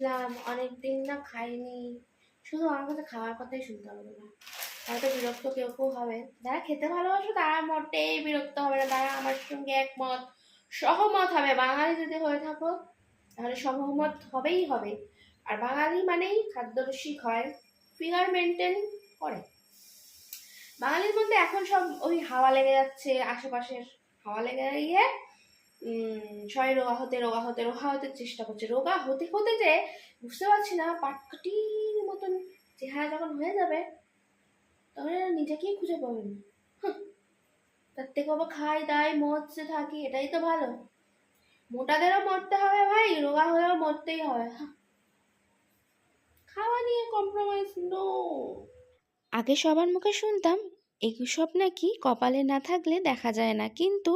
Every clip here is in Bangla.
ছিলাম অনেকদিন না খাইনি। শুধু আমার কাছে খাওয়ার কথাই শুনতে হবে না। হয়তো বিরক্ত কেউ কেউ হবে। যারা খেতে ভালোবাসো তারা মোটেই বিরক্ত হবে না। তারা আমার সঙ্গে একমত। সহমত হবে। বাঙালি যদি হয়ে থাকো, তাহলে সহমত হবেই হবে। আর বাঙালি মানেই খাদ্যরসিক হয়। ফিগার মেনটেন করে। বাঙালির মধ্যে এখন সব ওই হাওয়া লেগে যাচ্ছে, আশেপাশের হাওয়া লেগে গিয়ে সবাই রোগা হতে রোগা হতে রোগা হতে চেষ্টা করছে। রোগা হতে হতে যে বুঝতে পারছি না পাটকাটির মতন চেহারা যখন হয়ে যাবে, তখন নিজেকেই খুঁজে পাবেন তার থেকে আবার খাই দাই মরছে থাকি, এটাই তো ভালো। মোটাদেরও মরতে হবে ভাই, রোগা হয়েও মরতেই হবে। খাওয়া নিয়ে কম্প্রোমাইজ নো আগে সবার মুখে শুনতাম এইসব নাকি কপালে না থাকলে দেখা যায় না। কিন্তু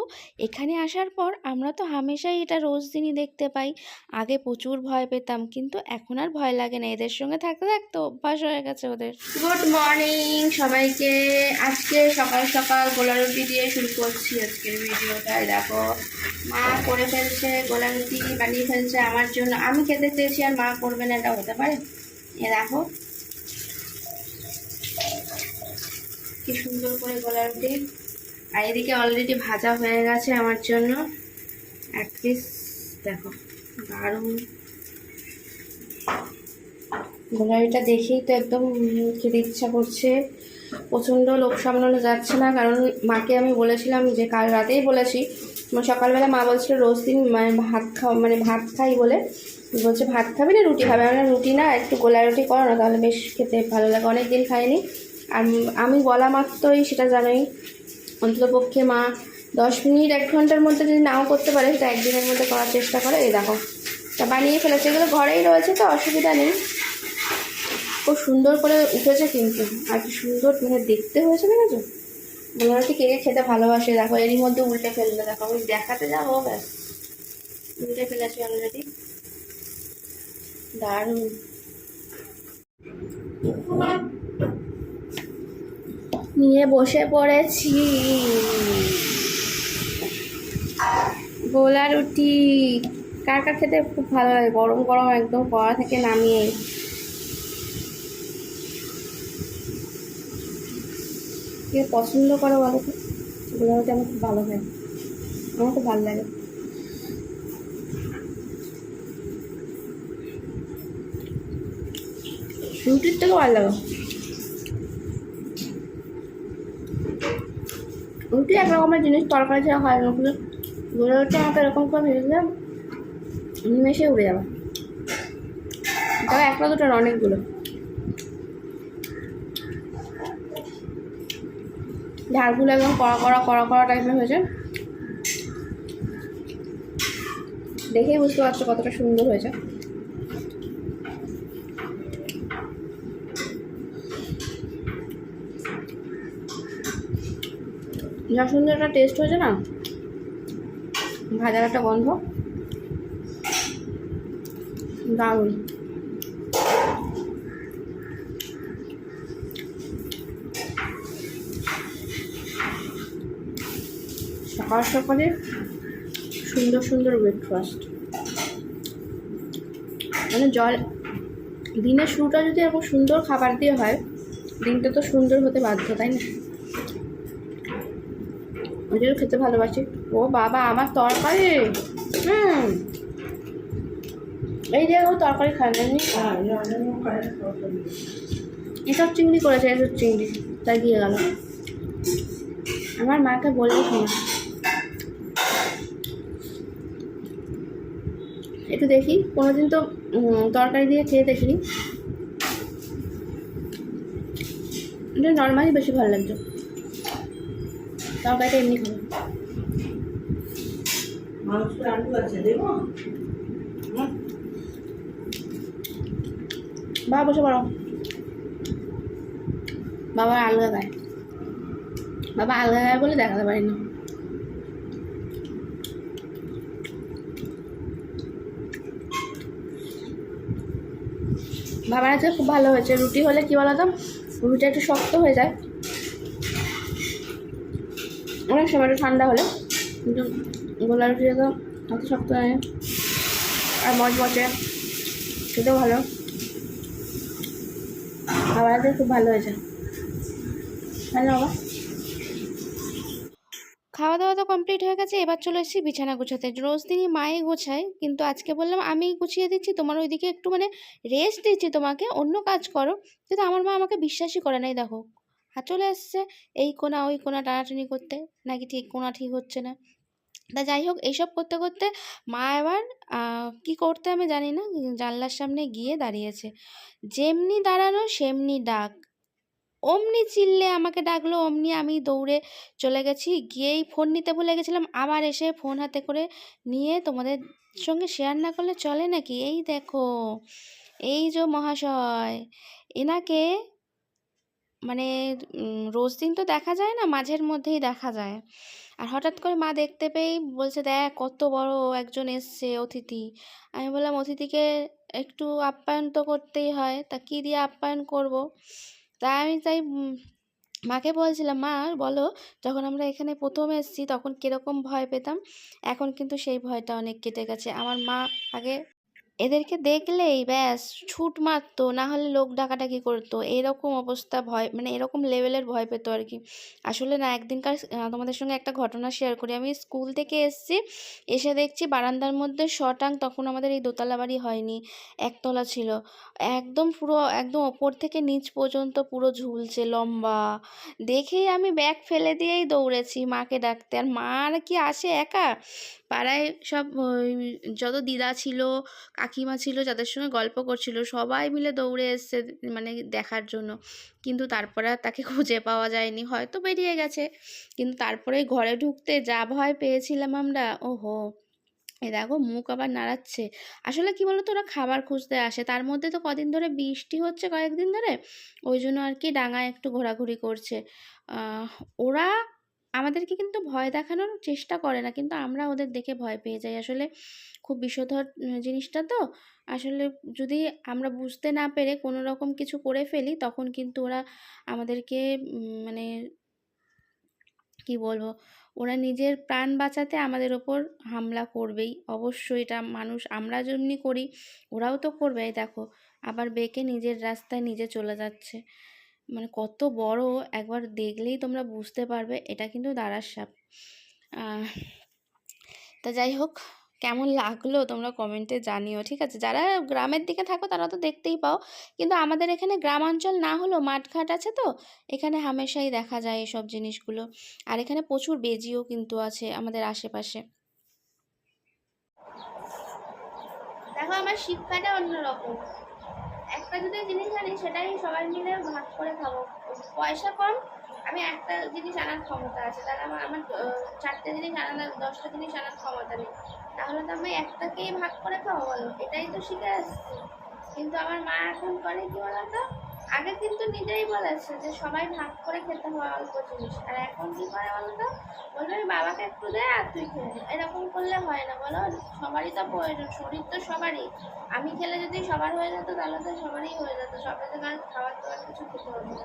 এখানে আসার পর আমরা তো হামেশাই এটা রোজ দিনই দেখতে পাই। আগে প্রচুর ভয় পেতাম, কিন্তু এখন আর ভয় লাগে না। এদের সঙ্গে থাকতে থাকতে অভ্যাস হয়ে গেছে ওদের। গুড মর্নিং সবাইকে আজকে সকাল সকাল গোলা রুটি দিয়ে শুরু করছি আজকের ভিডিওটা। দেখো, মা করে ফেলছে, গোলা রুটি বানিয়ে ফেলছে আমার জন্য। আমি খেতে চেয়েছি আর মা করবে না, এটা হতে পারে? এ দেখো কি সুন্দর করে গোলা রুটি আর এদিকে অলরেডি ভাজা হয়ে গেছে আমার জন্য। এক পিস দেখো, দারুণ। গোলাপিটা দেখেই তো একদম খেতে ইচ্ছা করছে। প্রচণ্ড লোক সামলানো যাচ্ছে না, কারণ মাকে আমি বলেছিলাম যে কাল রাতেই বলেছি। সকালবেলা মা বলছিল, রোজ দিন মানে ভাত খাওয়া মানে ভাত খাই বলে। বলছে, ভাত খাবি না, রুটি খাবে? আমরা রুটি না, একটু গোলা রুটি করো না, তাহলে বেশ খেতে ভালো লাগে। অনেক দিন খাইনি। আমি বলা মাত্রই সেটা জানাই। অন্তত পক্ষে মা দশ মিনিট, এক ঘণ্টার মধ্যে যদি নাও করতে পারে, সেটা একদিনের মধ্যে করার চেষ্টা করে। এই দেখো তা বানিয়ে ফেলেছে। এগুলো ঘরেই রয়েছে, তো অসুবিধা নেই। খুব সুন্দর করে উঠেছে কিন্তু। আর কি সুন্দর মানে দেখতে হয়েছে, দেখেছ? গোলাটি কে কে খেতে ভালোবাসে। দেখো, এরই মধ্যে উল্টে ফেললে। দেখো, আমি দেখাতে যাব, ব্যাস। উল্টে ফেলেছি অলরেডি দারুণ। নিয়ে বসে পড়েছি। গোলা রুটি। কার কার খেতে খুব ভালো লাগে? গরম গরম একদম কড়া থেকে নামিয়ে। কে পছন্দ করে বলো তো? গোলা রুটি আমার খুব ভালো হয় আমার খুব ভালো লাগে। রুটির থেকে ভালো লাগে রুটি এক রকমের জিনিস তরকারি ছাড়া হয় না গোলা রুটি আমাকে এরকম করে ভেজে নিমেষে উড়ে যাবে। তবে একটা দুটো অনেকগুলো। ঝাড়গুলো একদম কড়া কড়া কড়া কড়া টাইপের হয়েছে। দেখেই বুঝতে পারছ কতটা সুন্দর হয়েছে। যা সুন্দর একটা টেস্ট হয়েছে না? ভাজার একটা গন্ধ। দারুণ। সকাল সকালে সুন্দর সুন্দর ব্রেকফাস্ট মানে জল দিনের শুরুটা যদি এরকম সুন্দর খাবার দিয়ে হয়, দিনটা তো সুন্দর হতে বাধ্য, তাই না? খেতে ভালোবাসি। ও বাবা, আমার তরকারি? হুম। এই যে ও তরকারি এমনি এসব চিংড়ি করেছে, এসব চিংড়ি। তাই দিয়ে গেল। আমার মাকে বললে শোনো। একটু দেখি, কোনোদিন তো তরকারি দিয়ে খেয়ে দেখিনি। এটা নর্মালি বেশি ভালো লাগছে। তরকারিটা এমনি খাব। মাংস আলু আছে দেবো? বাবা বসে পড়ো। বাবা আলগা গায় বাবা আলগা গায় বলে দেখাতে পারি না। বাবার আজকে খুব ভালো হয়েছে। রুটি হলে কি বলতো? রুটিটা একটু শক্ত হয়ে যায়। অনেক সময় একটু ঠান্ডা হলে কিন্তু গোলা রুটিটা তো অত শক্ত হয়। না। আর মচমচে খেতেও ভালো। খাবারটা খুব ভালো হয়েছে। ভালো বাবা। খাওয়া দাওয়া তো কমপ্লিট হয়ে গেছে এবার চলে এসেছি বিছানা গোছাতে। রোজ দিনই মায়ে গোছায় কিন্তু আজকে বললাম আমি গুছিয়ে দিচ্ছি তোমার ওইদিকে একটু মানে রেস্ট দিচ্ছি তোমাকে অন্য কাজ করো। কিন্তু আমার মা আমাকে বিশ্বাসই করে নাই দেখো। আর চলে এসছে। এই কোনা, ওই কোনা টানাটানি করতে। নাকি ঠিক কোনা ঠিক হচ্ছে না। তা যাই হোক, এইসব করতে করতে মা এবার কি করতে আমি জানি না। জানলার সামনে গিয়ে দাঁড়িয়েছে। যেমনি দাঁড়ানো, সেমনি ডাক। অমনি চিল্লে আমাকে ডাকলো, অমনি আমি দৌড়ে চলে গেছি। গিয়েই ফোন নিতে ভুলে গেছিলাম। আবার এসে ফোন হাতে করে নিয়ে তোমাদের সঙ্গে শেয়ার না করলে চলে নাকি? এই দেখো, এই যে মহাশয়, এনাকে মানে রোজ দিন তো দেখা যায় না, মাঝের মধ্যেই দেখা যায়। আর হঠাৎ করে মা দেখতে পেয়েই বলছে, দেখ, কত বড় একজন এসছে অতিথি। আমি বললাম, অতিথিকে একটু আপ্যায়ন তো করতেই হয়, তা কী দিয়ে আপ্যায়ন করব? তাই আমি তাই মাকে বলছিলাম, মা, বলো, যখন আমরা এখানে প্রথম এসেছি, তখন কীরকম ভয় পেতাম? এখন কিন্তু সেই ভয়টা অনেক কেটে গেছে। আমার মা আগে এদেরকে দেখলেই ব্যাস ছুট মারতো না হলে লোক ডাকাডাকি করতো। এরকম অবস্থা ভয় মানে এরকম লেভেলের ভয় পেতো আর কি আসলে না, একদিনকার তোমাদের সঙ্গে একটা ঘটনা শেয়ার করি। আমি স্কুল থেকে এসেছি, এসে দেখছি বারান্দার মধ্যে শটাং, তখন আমাদের এই দোতলা বাড়ি হয়নি, একতলা ছিল। একদম পুরো, একদম ওপর থেকে নিচ পর্যন্ত পুরো ঝুলছে, লম্বা। দেখেই আমি ব্যাগ ফেলে দিয়েই দৌড়েছি মাকে ডাকতে। আর মা আর কি আসে একা? পাড়ায় সব যত দিদা ছিল, কাকিমা ছিল, যাদের সঙ্গে গল্প করছিল, সবাই মিলে দৌড়ে এসছে মানে দেখার জন্য। কিন্তু তারপরে তাকে খুঁজে পাওয়া যায়নি। হয়তো বেরিয়ে গেছে। কিন্তু তারপরে ঘরে ঢুকতে যা ভয় পেয়েছিলাম আমরা, ওহো! এ দেখো, মুখ আবার নাড়াচ্ছে। আসলে কি বলতো, ওরা খাবার খুঁজতে আসে। তার মধ্যে তো কদিন ধরে বৃষ্টি হচ্ছে কয়েকদিন ধরে। ওই জন্য আর কি ডাঙায় একটু ঘোরাঘুরি করছে। ওরা আমাদেরকে কিন্তু ভয় দেখানোর চেষ্টা করে না। কিন্তু আমরা ওদের দেখে ভয় পেয়ে যাই। আসলে খুব বিষধর জিনিসটা তো। আসলে যদি আমরা বুঝতে না পেরে কোনো রকম কিছু করে ফেলি, তখন কিন্তু ওরা আমাদেরকে মানে কি বলব, ওরা নিজের প্রাণ বাঁচাতে আমাদের ওপর হামলা করবেই। অবশ্যই এটা মানুষ, আমরা যেমনি করি, ওরাও তো করবে দেখো, আবার বেঁকে নিজের রাস্তায় নিজে চলে যাচ্ছে। মানে কত বড় একবার দেখলেই তোমরা বুঝতে পারবে, এটা কিন্তু দাঁড়ার সাপ। তা যাই হোক, কেমন লাগল তোমরা কমেন্টে জানিও, ঠিক আছে? যারা গ্রামের দিকে থাকো তারা তো দেখতেই পাও, কিন্তু আমাদের এখানে গ্রামাঞ্চল না হলেও মাঠঘাট আছে তো, এখানে হামেশাই দেখা যায় এসব জিনিসগুলো। আর এখানে প্রচুর বেজিও কিন্তু আছে আমাদের আশেপাশে। দেখো আমার শিক্ষাটা অন্যরকম। একটা যদি জিনিস আনি সেটাই সবাই মিলে ভাগ করে খাব। পয়সা কম, আমি একটা জিনিস আনার ক্ষমতা আছে। তাহলে আমার আমার চারটে জিনিস আনার, দশটা জিনিস আনার ক্ষমতা নেই। তাহলে তো আমি একটাকেই ভাগ করে খাব বলো? এটাই তো শিখে আসছি। কিন্তু আমার মা এখন করে কি বলতো? আগে কিন্তু নিজেই বলেছে যে সবাই ভাগ করে খেতে হয় অল্প জিনিস। আর এখন কি করে বলতো? বলবে বাবাকে একটু দে আর তুই খেয়ে। এরকম করলে হয় না। বলো, সবারই তো প্রয়োজন, শরীর তো সবারই। আমি খেলে যদি সবার হয়ে যেত, তাহলে তো সবারই হয়ে যেত। সবাই তো আর খাবার দাবার কিছু খেতে হতো না।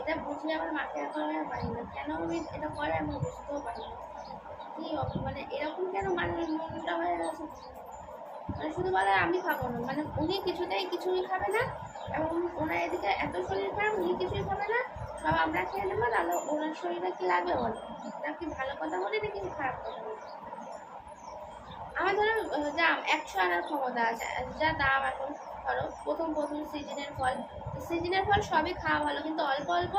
এটা বুঝলে আমার মাকে এখন আর পারি না। কেন আমি এটা করে আমি বুঝতেও পারি না। কি মানে এরকম কেন মানুষ মনটা হয়ে গেছে? মানে শুধু বলে আমি খাব না। মানে উনি কিছুতেই কিছুই খাবে না। এবং ওনার এদিকে এত শরীর খারাপ, উনি কিছুই খাবে না। সব আমরা খেয়ে নেব তাহলে ওনার শরীরে কি লাগবে বলো? কি ভালো কথা বলি নাকি খারাপ কথা বলি? আমার ধরো দাম একশো আনার ক্ষমতা আছে। যা দাম এখন, ধরো, প্রথম প্রথম সিজনের ফল। সিজনের ফল সবই খাওয়া ভালো, কিন্তু অল্প অল্প,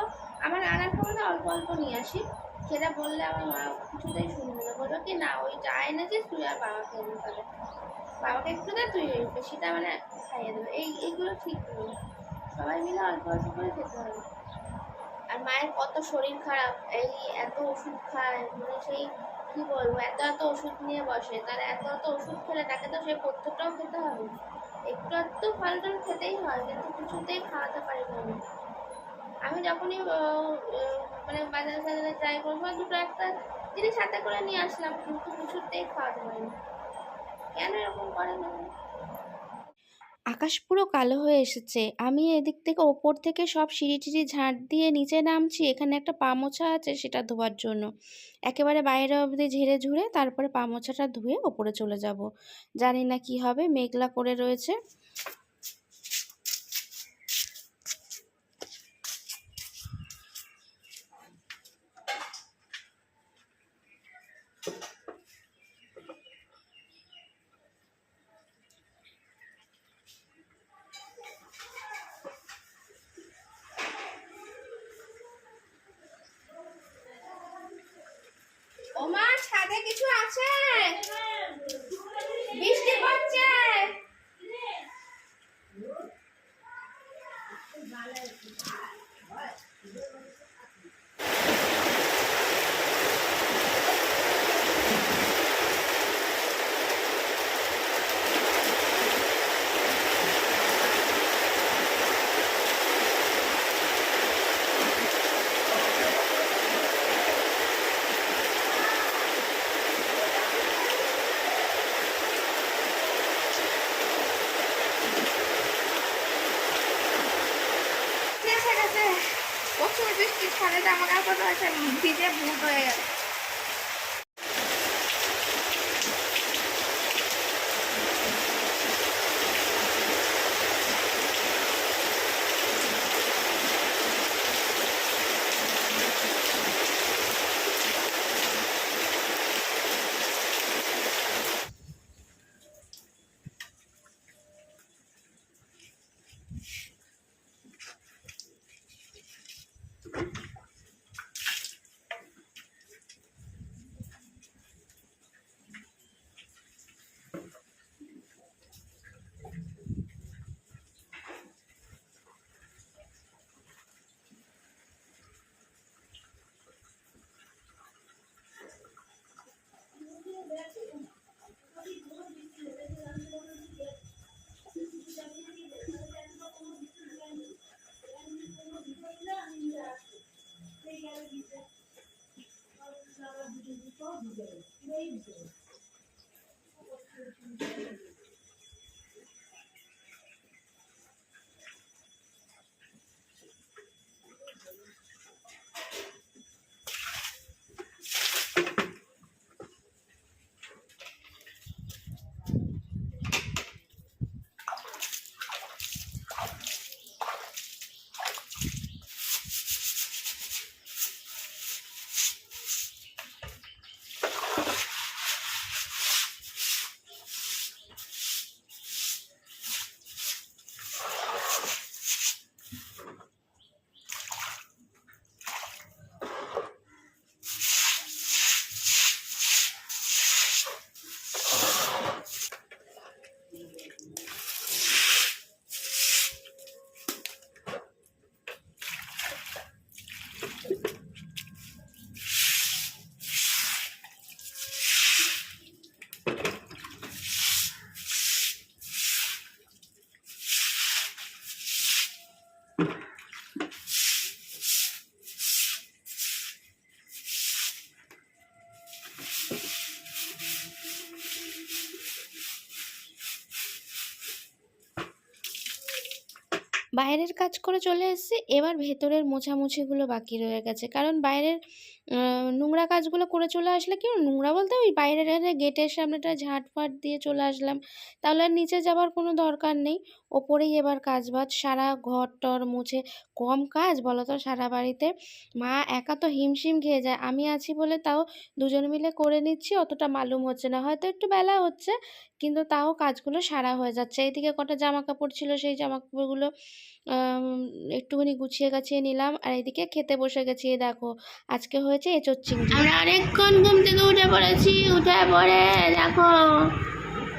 আমার আনার ক্ষমতা অল্প অল্প নিয়ে আসি। সেটা বললে আমার মা কিছুতেই শুনবে না। বলল কি, না, ওই যা এনেছিস, তুই আর বাবা খেয়ে নিতে বাবাকে একটু দে তুই ওই বেশিটা মানে খাইয়ে দেবে। এই, এইগুলো ঠিক নেই। সবাই মিলে অল্প অল্প করে খেতে হবে। আর মায়ের কত শরীর খারাপ, এই এত ওষুধ খায় মানে সেই কি বলব, এত এত ওষুধ নিয়ে বসে, তার এত এত ওষুধ খেলে তাকে তো সেই প্রত্যেকটাও খেতে হবে। একটু একটু ফল টল খেতেই হয়, কিন্তু কিছুতেই খাওয়াতে পারি না আমি। যখনই মানে বাজারে টাজারে যাই সময় দুটো একটা জিনিস হাতে করে নিয়ে আসলাম, কিন্তু কিছুতেই খাওয়াতে পারি না। কেন এরকম করেন আকাশ পুরো কালো হয়ে এসেছে। আমি এদিক থেকে ওপর থেকে সব সিঁড়ি টিড়ি ঝাঁট দিয়ে নিচে নামছি। এখানে একটা পামোছা আছে, সেটা ধোয়ার জন্য। একেবারে বাইরে অবধি ঝেড়ে ঝুড়ে তারপরে পামোছাটা ধুয়ে ওপরে চলে যাব। জানি না কি হবে, মেঘলা করে রয়েছে। খালে জামা কাপড় হয়েছে ভিজে ভূত হয়ে গেল বাইরের কাজ করে চলে এসেছি, এবার ভেতরের মোছামুছিগুলো বাকি রয়ে গেছে। কারণ বাইরের নোংরা কাজগুলো করে চলে আসলে কি নোংরা বলতে ওই বাইরের গেটের সামনেটা ঝাঁট ফাট দিয়ে চলে আসলাম। তাহলে আর নিচে যাবার কোনো দরকার নেই। ওপরেই এবার কাজ বাজ সারা ঘর টর মুছে কম কাজ বলো তো সারা বাড়িতে। মা একা তো হিমশিম খেয়ে যায়। আমি আছি বলে তাও দুজন মিলে করে নিচ্ছি, অতটা মালুম হচ্ছে না। হয়তো একটু বেলা হচ্ছে, কিন্তু তাও কাজগুলো সারা হয়ে যাচ্ছে। এইদিকে কটা জামা কাপড় ছিল, সেই জামা কাপড়গুলো একটুখানি গুছিয়ে গাছিয়ে নিলাম। আর এদিকে খেতে বসে গেছি দেখো, আজকে হয়েছে এঁচোর চিংড়ি আমরা অনেকক্ষণ ঘুম থেকে উঠে পড়েছি, উঠে পড়ে দেখো,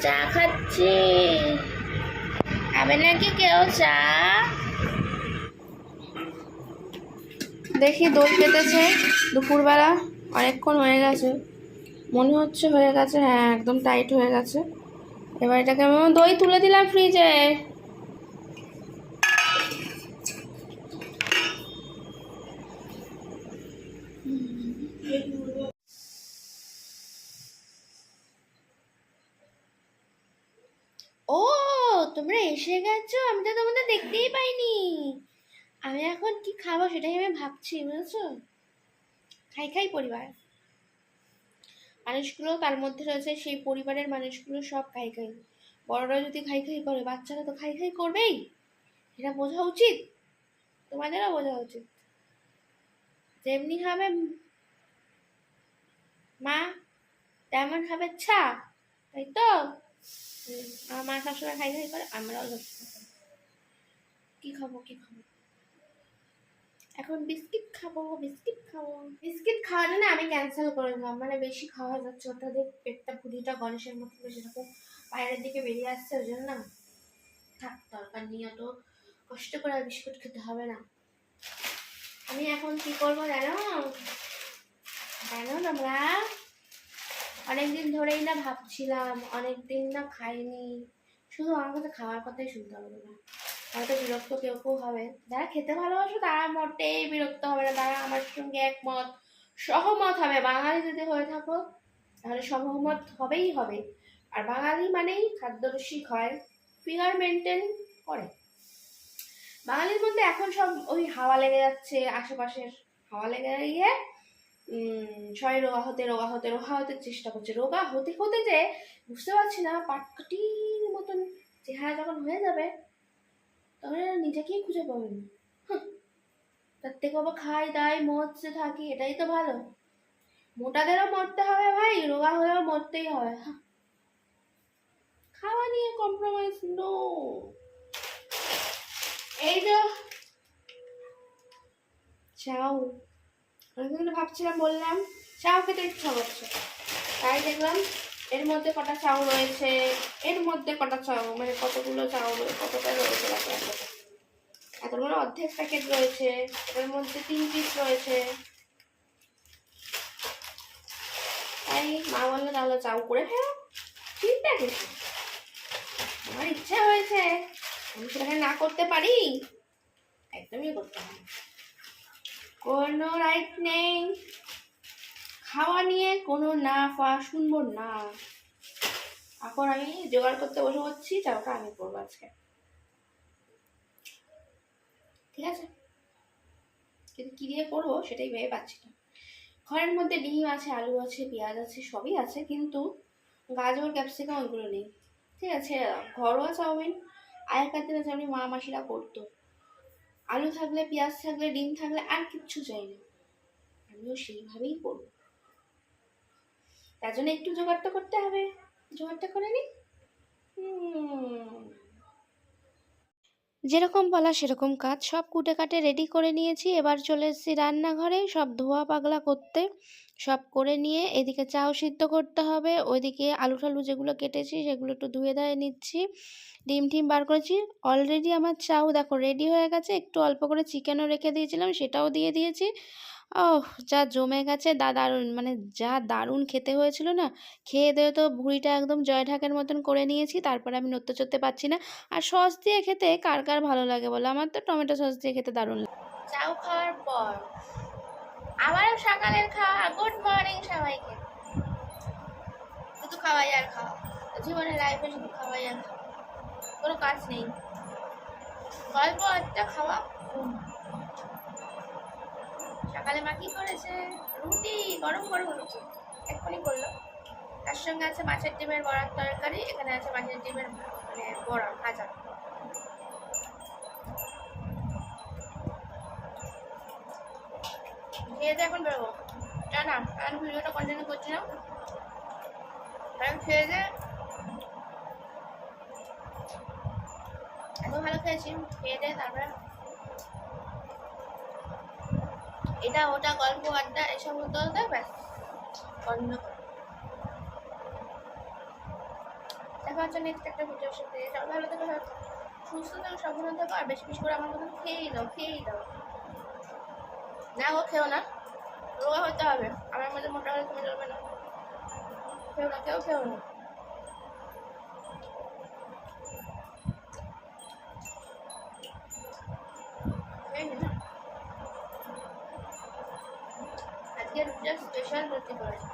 চা খাচ্ছি। খাবে নাকি কেউ চা? দেখি দোল পেতেছে দুপুরবেলা অনেকক্ষণ হয়ে গেছে। মনে হচ্ছে হয়ে গেছে হ্যাঁ একদম টাইট হয়ে গেছে। এবার এটাকে আমি দই তুলে দিলাম ফ্রিজে ও তোমরা এসে গেছো? আমি তো তোমাদের দেখতেই পাইনি। আমি এখন কি খাব সেটাই আমি ভাবছি, বুঝেছ? খাই খাই পরিবার। মানুষগুলো তার মধ্যে রয়েছে, সেই পরিবারের মানুষগুলো সব খাই খাই। বড়রা যদি খাই খাই করে, বাচ্চারা তো খাই খাই করবেই। এটা বোঝা উচিত? তোমাদেরও বোঝা উচিত। যেমনি হবে মা, তেমন হবে ছা। তাই তো? আমার মা সবসময় খাই খাই করে, আমরাও সবসময়। কি খাব কি খাব? এখন বিস্কিট খাব বিস্কিট খাব। বিস্কিট খাওয়াটা না আমি ক্যান্সেল করে দিলাম। মানে বেশি খাওয়া যাচ্ছে অত্যাধিক পেটটা পুরিটা গণেশের মতো সেরকম বাইরের দিকে বেরিয়ে আসছে, ওই জন্য না থাক, দরকার নেই, অত কষ্ট করে আর বিস্কুট খেতে হবে না। আমি এখন কি করব জানো? জানো তোমরা? অনেকদিন ধরেই না ভাবছিলাম, অনেকদিন না খাইনি। শুধু আমার কাছে খাওয়ার কথাই শুনতে হবে না। হয়তো বিরক্ত কেউ কেউ হবে। যারা খেতে ভালোবাসো তারা মোটেই বিরক্ত হবে না। তারা আমার সঙ্গে একমত, সহমত হবে। বাঙালি যদি হয়ে থাকো, তাহলে সহমত হবেই হবে। আর বাঙালি মানেই খাদ্যরসিক হয়। ফিগার মেনটেন করে। বাঙালির মধ্যে এখন সব ওই হাওয়া লেগে যাচ্ছে, আশেপাশের হাওয়া লেগে গিয়ে সবাই রোগা হতে রোগা হতে রোগা হতে চেষ্টা করছে রোগা হতে হতে যে বুঝতে পারছি না পাটকাটির মতন চেহারা যখন হয়ে যাবে, তখন নিজেকেই খুঁজে পাবে না হাহ। তার থেকে বাবা খাই, দাই মরছে থাকি, এটাই তো ভালো মোটাদেরও মরতে হবে ভাই, রোগা হয়েও মরতেই হবে। খাওয়া নিয়ে কম্প্রোমাইজ নো এই যে চাও অনেকদিন ধরে ভাবছিলাম, বললাম চাও খেতে ইচ্ছা করছে তাই দেখলাম, এর মধ্যে কটা চাউ রয়েছে, এর মধ্যে কটা চাউ মানে কতগুলো চাউ কতটা রয়েছে এত এতগুলো অর্ধেক প্যাকেট রয়েছে, এর মধ্যে তিন পিস রয়েছে। তাই মা বলল, তাহলে চাউ করে ফেলো। ঠিক কিছু আমার ইচ্ছা হয়েছে। আমি সেটাকে না করতে পারি। একদমই করতে হবে কোনো রাইট নেই। খাওয়া নিয়ে কোনো না ফা শুনব না। এখন আমি জোগাড় করতে বসে পড়ছি চাওটা আমি করব আজকে। ঠিক আছে? কিন্তু কি দিয়ে করব সেটাই ভেবে পাচ্ছি না। ঘরের মধ্যে ডিম আছে, আলু আছে, পেঁয়াজ আছে, সবই আছে, কিন্তু গাজর, ক্যাপসিকাম ওইগুলো নেই। ঠিক আছে, ঘরোয়া চাউমিন, আগেকার দিনে যেমনি মা মাসিরা করতো। আলু থাকলে, পেঁয়াজ থাকলে, ডিম থাকলে আর কিচ্ছু চাই না। আমিও সেইভাবেই করব। তার জন্য একটু জোগাড়টা করতে হবে। জোগাড়টা করে নি। যেরকম বলা সেরকম কাজ। সব কুটে কাটে রেডি করে নিয়েছি। এবার চলে এসেছি রান্নাঘরে। সব ধোয়া পাগলা করতে। সব করে নিয়ে এদিকে চাও সিদ্ধ করতে হবে। ওইদিকে আলু টালু যেগুলো কেটেছি সেগুলো একটু ধুয়ে ধুয়ে নিচ্ছি। ডিম টিম বার করেছি। অলরেডি আমার চাউ দেখো রেডি হয়ে গেছে। একটু অল্প করে চিকেনও রেখে দিয়েছিলাম, সেটাও দিয়ে দিয়েছি। ও যা জমে গেছে। দা দারুণ মানে যা দারুণ খেতে হয়েছিল না? খেয়ে দিয়ে তো ভুঁড়িটা একদম জয় ঢাকের মতন করে নিয়েছি, তারপরে আমি নড়তে চড়তে পারছি না। আর সস দিয়ে খেতে কার কার ভালো লাগে বলো? আমার তো টমেটো সস দিয়ে খেতে দারুণ লাগে। চাউ খাওয়ার পর আবার সকালের খাওয়া গুড মর্নিং সবাইকে। শুধু খাওয়াই আর খাওয়া। জীবনে লাইফে শুধু খাওয়াই আর খাওয়া। কোনো কাজ নেই। গল্প, একটা খাওয়া। সকালে মা কি করেছে? রুটি, গরম গরম রুটি এক্ষুনি করল। তার সঙ্গে আছে মাছের ডিমের বড়ার তরকারি, এখানে আছে মাছের ডিমের মানে বড়া, ভাজা। খেয়ে এখন বেরোবো। জানা আমি ভিডিওটা কন্টিনিউ করছি না। কারণ খেয়ে দিয়ে এত ভালো খেয়েছি, খেয়ে দিয়ে তারপরে এটা, ওটা, গল্প, আড্ডা এসব হতে হতে ব্যাস, বন্ধ। দেখা হচ্ছে নেক্সট একটা ভিডিওর সাথে সবাই ভালো থেকো সুস্থ থেকো, সাবধানে থেকো, আর বেশি বেশি করে আমার মতন খেয়েই দাও খেয়েই দাও না গো, খেও না। রোগা হতে হবে। আমার মধ্যে মোটা হলে তুমি চলবে না। কেউ না, কেউ কেউ না। আজকে স্পেশাল রুটি করেছে